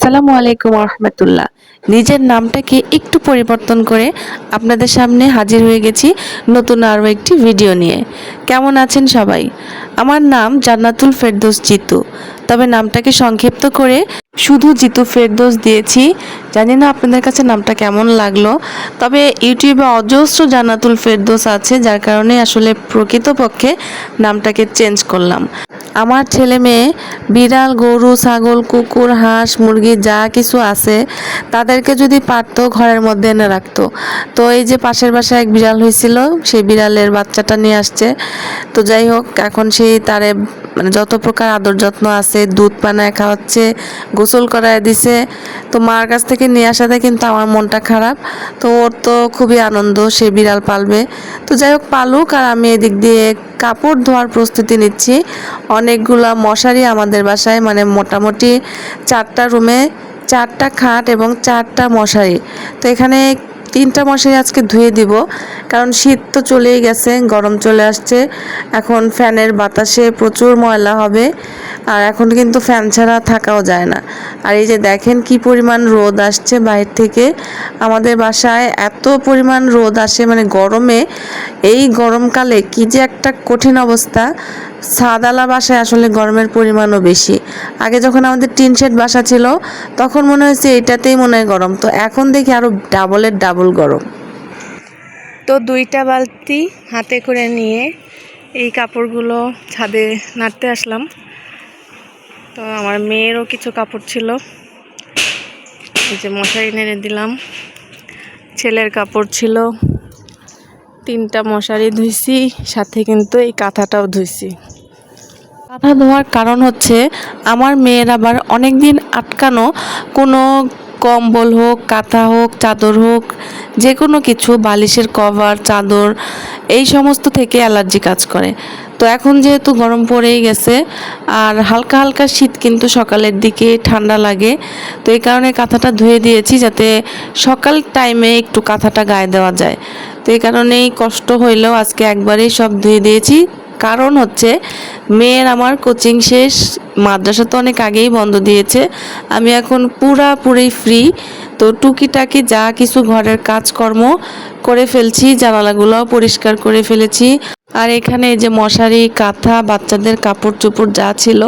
আসসালামু আলাইকুম রহমতুল্লাহ নিজের নামটাকে একটু পরিবর্তন করে আপনাদের সামনে হাজির হয়ে গেছি নতুন আরও একটি ভিডিও নিয়ে। কেমন আছেন সবাই? আমার নাম জান্নাতুল ফেরদোস জিতু। তবে নামটাকে সংক্ষিপ্ত করে শুধু জিতু ফেরদোস দিয়েছি। জানি না আপনাদের কাছে নামটা কেমন লাগল। তবে ইউটিউবে অজস্র জান্নাতুল ফেরদোস আছে, যার কারণে আসলে প্রকৃতপক্ষে নামটাকে চেঞ্জ করলাম। আমার ছেলে মেয়ে, বিড়াল, গরু, ছাগল, কুকুর, হাঁস, মুরগি, যা কিছু আছে, তাদেরকে যদি পারতো ঘরের মধ্যে এনে রাখতো। তো এই যে পাশের বাসায় এক বিড়াল হয়েছিল, সেই বিড়ালের বাচ্চাটা নিয়ে আসছে। তো যাই হোক, এখন সেই তারে মানে যত প্রকার আদর যত্ন আছে, দুধ পানায় খাওয়াচ্ছে, গোসল করায় দিছে, তো মার কাছ থেকে নিয়ে আসাতে কিন্তু আমার মনটা খারাপ। তো ওর তো খুবই আনন্দ, সে বিড়াল পালবে। তো যাই হোক, পালুক আর আমি এদিক দিয়ে কাপড় ধোয়ার প্রস্তুতি নিচ্ছি। অনেকগুলা মশারি আমাদের বাসায় মানে মোটামুটি চারটা রুমে, চারটা খাট এবং চারটা মশারি। তো এখানে তিনটা মশারি আজকে ধুয়ে দিব, কারণ শীত তো চলেই গেছে, গরম চলে আসছে। এখন ফ্যানের বাতাসে প্রচুর ময়লা হবে, আর এখন কিন্তু ফ্যান ছাড়া থাকাও যায় না। আর এই যে দেখেন কি পরিমাণ রোদ আসছে বাইরে থেকে, আমাদের বাসায় এত পরিমাণ রোদ আসে মানে গরমে, এই গরমকালে কি যে একটা কঠিন অবস্থা। সাদালা বাসায় আসলে গরমের পরিমাণও বেশি। আগে যখন আমাদের টিন শেড বাসা ছিল, তখন মনে হয়েছে এটাতেই মনে হয় গরম। তো এখন দেখি আরও ডাবলের ডাবল গরম। তো দুইটা বালতি হাতে করে নিয়ে এই কাপড়গুলো ছাদে নাড়তে আসলাম। তো আমার মেয়েরও কিছু কাপড় ছিল। এই যে মশারি নেড়ে দিলাম। ছেলের কাপড় ছিল। তিনটা মশারি ধুইছি, সাথে কিন্তু এই কাঁথাটাও ধুইছি। কাঁথা ধোয়ার কারণ হচ্ছে আমার মেয়ের আবার অনেক দিন আটকানো কোনো কম্বল হোক, কাঁথা হোক, চাদর হোক, যে কোনো কিছু, বালিশের কভার, চাদর এই সমস্ত থেকে অ্যালার্জি কাজ করে। তো এখন যেহেতু গরম পড়েই গেছে, আর হালকা হালকা শীত কিন্তু সকালের দিকে ঠান্ডা লাগে, তো এই কারণে কাঁথাটা ধুয়ে দিয়েছি যাতে সকাল টাইমে একটু কাঁথাটা গায়ে দেওয়া যায়। তো এই কারণেই কষ্ট হইলেও আজকে একবারেই সব ধুয়ে দিয়েছি। কারণ হচ্ছে মেয়ের আমার কোচিং শেষ, মাদ্রাসা তো অনেক আগেই বন্ধ দিয়েছে, আমি এখন পুরাপুরি ফ্রি তো টুকিটাকি যা কিছু ঘরের কাজকর্ম করে ফেলছি, জানালাগুলোও পরিষ্কার করে ফেলেছি। আর এখানে এই যে মশারি, কাঁথা, বাচ্চাদের কাপড় চোপড় যা ছিল,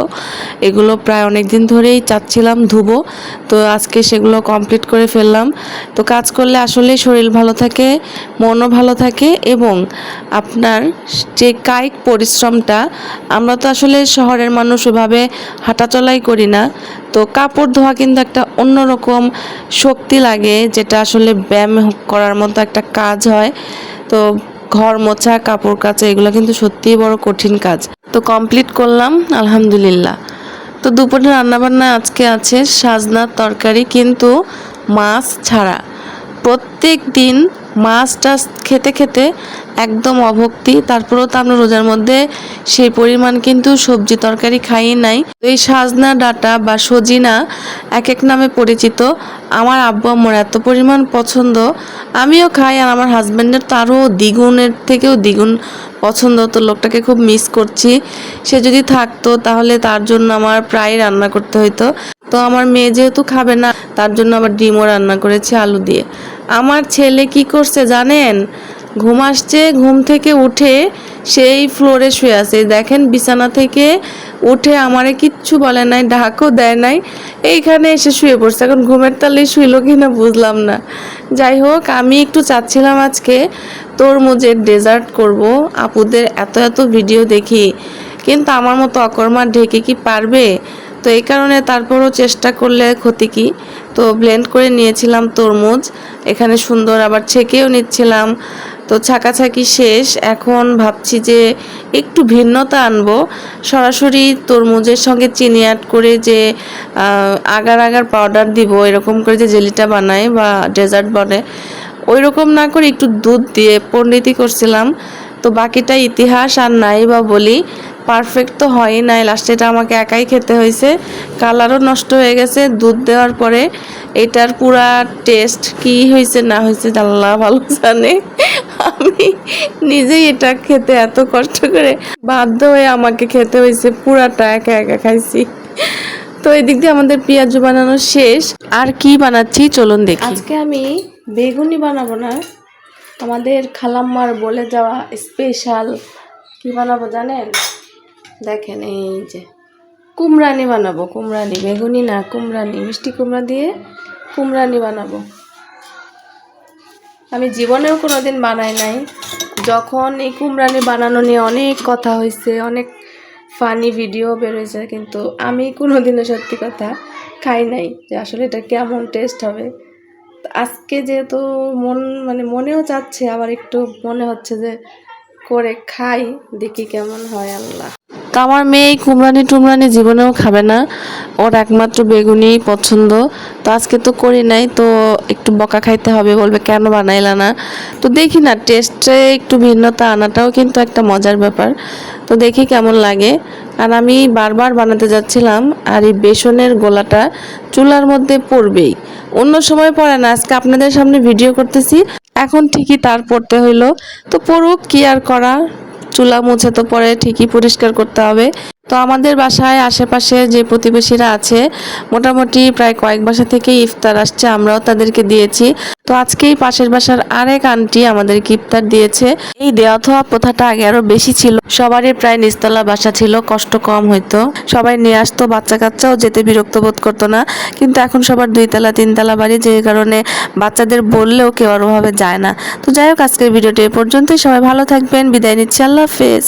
এগুলো প্রায় অনেক দিন ধরেই চাচ্ছিলাম ধুবো। তো আজকে সেগুলো কমপ্লিট করে ফেললাম। তো কাজ করলে আসলে শরীর ভালো থাকে, মনও ভালো থাকে এবং আপনার যে কায়িক পরিশ্রমটা, আমরা তো আসলে শহরের মানুষ ওভাবে হাঁটাচলাই করি না। তো কাপড় ধোয়া কিন্তু একটা অন্যরকম শক্তি লাগে, যেটা আসলে ব্যায়াম করার মতো একটা কাজ হয়। তো ঘর মোছা, কাপড় কাচা, এগুলো কিন্তু সত্যিই বড় কঠিন কাজ। তো কমপ্লিট করলাম, আলহামদুলিল্লাহ। তো দুপুরে রান্নাবান্না আজকে আছে, সাজনার তরকারি কিন্তু মাছ ছাড়া। প্রত্যেক দিন মাছ টাছ খেতে খেতে একদম অভক্তি। তারপরেও তো আমরা রোজার মধ্যে সেই পরিমাণ কিন্তু সবজি তরকারি খাই নাই। এই সাজনা, ডাটা বা সজিনা এক এক নামে পরিচিত। আমার আব্বু আম্মুর এত পরিমাণ পছন্দ। আমিও খাই আর আমার হাজব্যান্ডের তো আরও দ্বিগুণের থেকেও দ্বিগুণ পছন্দ। তো লোকটাকে খুব মিস করছি। সে যদি থাকতো তাহলে তার জন্য আমার প্রায় রান্না করতে হইতো। তো আমার মেয়ে যেহেতু খাবে না, তার জন্য আবার ডিমও রান্না করেছি আলু দিয়ে। আমার ছেলে কি করছে জানেন? ঘুম আসছে, ঘুম থেকে উঠে সেই ফ্লোরে শুয়ে আছে। দেখেন বিছানা থেকে উঠে আমারে কিচ্ছু বলে নাই ঢাকও দেয় নাই। এইখানে এসে শুয়ে পড়ছে। এখন ঘুমের তালে শুইলো কি না বুঝলাম না। যাই হোক, আমি একটু চাচ্ছিলাম আজকে তরমুজের ডেজার্ট করব। আপুদের এত এত ভিডিও দেখি। কিন্তু আমার মতো অকর্মার ঢেকে কি পারবে? তো এই কারণে তারপরও চেষ্টা করলে ক্ষতি কি? তো ব্লেন্ড করে নিয়েছিলাম তরমুজ, এখানে সুন্দর আবার ছেঁকেও নিচ্ছিলাম। তো ছাকাছাকি শেষ, এখন ভাবছি যে একটু ভিন্নতা আনব। সরাসরি তরমুজের সঙ্গে চিনি অ্যাড করে যে আগার আগার পাউডার দিব, এরকম করে যে জেলিটা বানায় বা ডেজার্ট বনে ওই রকম না করে একটু দুধ দিয়ে পণ্ডিতি করছিলাম। তো বাকিটা ইতিহাস আর নাই বা বলি। পারফেক্ট তো হয়ই নাই। লাস্টে এটা আমাকে একাই খেতে হয়েছে। কালারও নষ্ট হয়ে গেছে। দুধ দেওয়ার পরে এটার পুরা টেস্ট কি হয়েছে না হয়েছে আল্লাহ ভালো জানে। আমি নিজেই এটা খেতে এত কষ্ট করে বাধ্য হয়ে আমাকে খেতে হয়েছে। পুরাটা একা একা খাইছি। তো এদিক দিয়ে আমাদের পেঁয়াজু বানানো শেষ। আর কি বানাচ্ছি চলুন দেখি। আজকে আমি বেগুনি বানাবো না। আমাদের খালাম্মার বলে যাওয়া স্পেশাল কি বানাবো জানেন? দেখেন, এই যে কুমড়ানি বানাবো, কুমড়ানি, বেগুনি না, কুমড়ানি, মিষ্টি কুমড়া দিয়ে কুমড়ানি বানাবো। আমি জীবনেও কোনোদিন বানাই নাই। যখন এই কুমড়ানি বানানো নিয়ে অনেক কথা হয়েছে অনেক ফানি ভিডিও বেরোয়েছে কিন্তু আমি কোনোদিনও সত্যি কথা খাই নাই যে আসলে এটা কেমন টেস্ট হবে। আজকে যেহেতু মন মানে মনেও চাচ্ছে, আবার একটু মনে হচ্ছে যে করে খাই, দেখি কেমন হয়, আল্লাহ। তো আমার মেয়ে এই কুমড়ানি টুমরানি জীবনেও খাবে না। ওর একমাত্র বেগুনি পছন্দ। তো আজকে তো করি নাই, তো একটু বকা খাইতে হবে, বলবে কেন বানাইলা না? তো দেখি না, টেস্টে একটু ভিন্নতা আনাটাও কিন্তু একটা মজার ব্যাপার। তো দেখি কেমন লাগে। আর আমি বারবার বানাতে যাচ্ছিলাম, আর এই বেসনের গোলাটা চুলার মধ্যে পড়বেই। অন্য সময় পড়ে না, আজকে আপনাদের সামনে ভিডিও করতেছি। এখন ঠিকই তার পড়তে হইল। তো পড়ুক, কি আর করা চুলা মুছে তো পরে ঠিকই পরিষ্কার করতে হবে। তো আমাদের বাসায় আশেপাশে যে প্রতিবেশীরা আছে, মোটামুটি প্রায় কয়েক বাসা থেকে ইফতার আসছে, আমরাও তাদেরকে দিয়েছি। তো আজকেই পাশের বাসার আরেক আন্টি আমাদের ইফতার দিয়েছে। এই দেওয়া থোয়া প্রথাটা আগে আরও বেশি ছিল। সবারই প্রায় নিস্তলা বাসা ছিল, কষ্ট কম হইতো। সবাই নিয়ে আসতো বাচ্চা কাচ্চাও যেতে বিরক্ত বোধ করতো না। কিন্তু এখন সবার দুইতলা, তিনতলা বাড়ি, যে কারণে বাচ্চাদের বললেও কেউ আর ওভাবে যায় না। তো যাই হোক, আজকের ভিডিওটি এ পর্যন্তই। সবাই ভালো থাকবেন, বিদায় নিচ্ছি। আল্লাহ হাফেজ।